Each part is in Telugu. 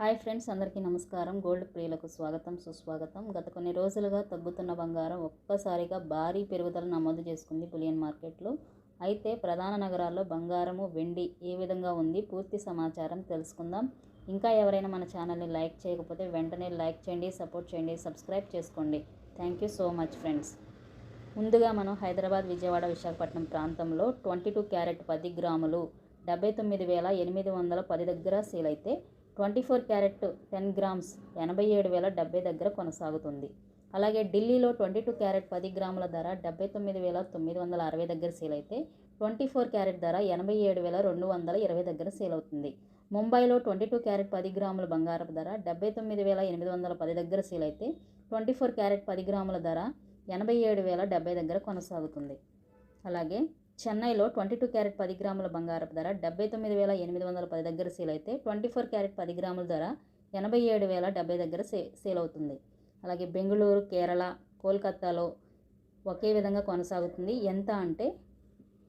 హాయ్ ఫ్రెండ్స్ అందరికీ నమస్కారం. గోల్డ్ ప్రియులకు స్వాగతం సుస్వాగతం. గత కొన్ని రోజులుగా తగ్గుతున్న బంగారం ఒక్కసారిగా భారీ పెరుగుదల నమోదు చేసుకుంది బులియన్ మార్కెట్లో. అయితే ప్రధాన నగరాల్లో బంగారము వెండి ఏ విధంగా ఉంది? పూర్తి సమాచారం తెలుసుకుందాం. ఇంకా ఎవరైనా మన ఛానల్ని లైక్ చేయకపోతే వెంటనే లైక్ చేయండి సపోర్ట్ చేయండి సబ్స్క్రైబ్ చేసుకోండి. Thank you so much friends. ముందుగా మనం హైదరాబాద్ విజయవాడ విశాఖపట్నం ప్రాంతంలో ట్వంటీ టూ క్యారెట్ పది గ్రాములు డెబ్బై తొమ్మిది వేల ఎనిమిది వందల పది దగ్గర సేల్ అయితే twenty four carat ten grams ఎనభై ఏడు వేల డెబ్బై దగ్గర కొనసాగుతుంది. అలాగే ఢిల్లీలో ట్వంటీ టూ క్యారెట్ పది గ్రాముల ధర డెబ్బై తొమ్మిది వేల తొమ్మిది వందల అరవై దగ్గర సేల్ అయితే ట్వంటీ ఫోర్ క్యారెట్ ధర ఎనభై ఏడు వేల రెండు వందల ఇరవై దగ్గర సేల్ అవుతుంది. ముంబైలో ట్వంటీ టూ క్యారెట్ పది గ్రాముల బంగారపు ధర డెబ్బై తొమ్మిది వేల ఎనిమిది వందల పది దగ్గర సేల్ అయితే ట్వంటీ ఫోర్ క్యారెట్ పది గ్రాముల ధర ఎనభై ఏడు వేల డెబ్బై దగ్గర కొనసాగుతుంది. అలాగే చెన్నైలో ట్వంటీ టూ క్యారెట్ పది గ్రాముల బంగారపు ధర డెబ్బై తొమ్మిది వేల ఎనిమిది వందల పది దగ్గర సేల్ అయితే ట్వంటీ ఫోర్ క్యారెట్ పది గ్రాముల ధర ఎనభై ఏడు వేల డెబ్బై దగ్గర సే సేల్ అవుతుంది. అలాగే బెంగళూరు కేరళ కోల్కత్తాలో ఒకే విధంగా కొనసాగుతుంది. ఎంత అంటే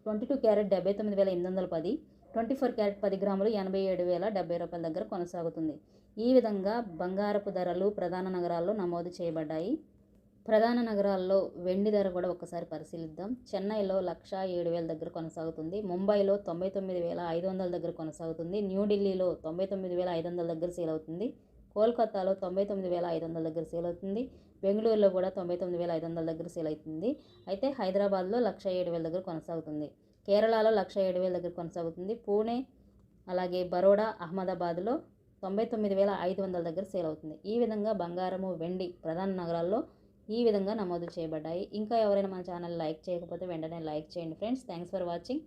ట్వంటీ టూ క్యారెట్ డెబ్బై తొమ్మిది వేల ఎనిమిది వందల పది ట్వంటీ ఫోర్ క్యారెట్ పది గ్రాములు ఎనభై ఏడు వేల డెబ్బై రూపాయల దగ్గర కొనసాగుతుంది. ఈ విధంగా బంగారపు ధరలు ప్రధాన నగరాల్లో నమోదు చేయబడ్డాయి. ప్రధాన నగరాల్లో వెండి ధర కూడా ఒకసారి పరిశీలిద్దాం. చెన్నైలో లక్ష ఏడు వేల దగ్గర కొనసాగుతుంది. ముంబైలో తొంభై తొమ్మిది వేల ఐదు వందల దగ్గర కొనసాగుతుంది. న్యూఢిల్లీలో తొంభై తొమ్మిది వేల ఐదు వందల దగ్గర సేల్ అవుతుంది. కోల్కతాలో తొంభై తొమ్మిది వేల ఐదు వందల దగ్గర సేల్ అవుతుంది. బెంగళూరులో కూడా తొంభై తొమ్మిది వేల ఐదు వందల దగ్గర సేల్ అవుతుంది. అయితే హైదరాబాద్లో లక్ష ఏడు వేల దగ్గర కొనసాగుతుంది. కేరళలో లక్ష ఏడు వేల దగ్గర కొనసాగుతుంది. పూణే అలాగే బరోడా అహ్మదాబాద్లో తొంభై తొమ్మిది వేల ఐదు వందల దగ్గర సేల్ అవుతుంది. ఈ విధంగా బంగారము వెండి ప్రధాన నగరాల్లో ఈ విధంగా నమోదు చేయబడ్డాయి. ఇంకా ఎవరైనా మన ఛానల్ లైక్ చేయకపోతే వెంటనే లైక్ చేయండి ఫ్రెండ్స్. Thanks for watching.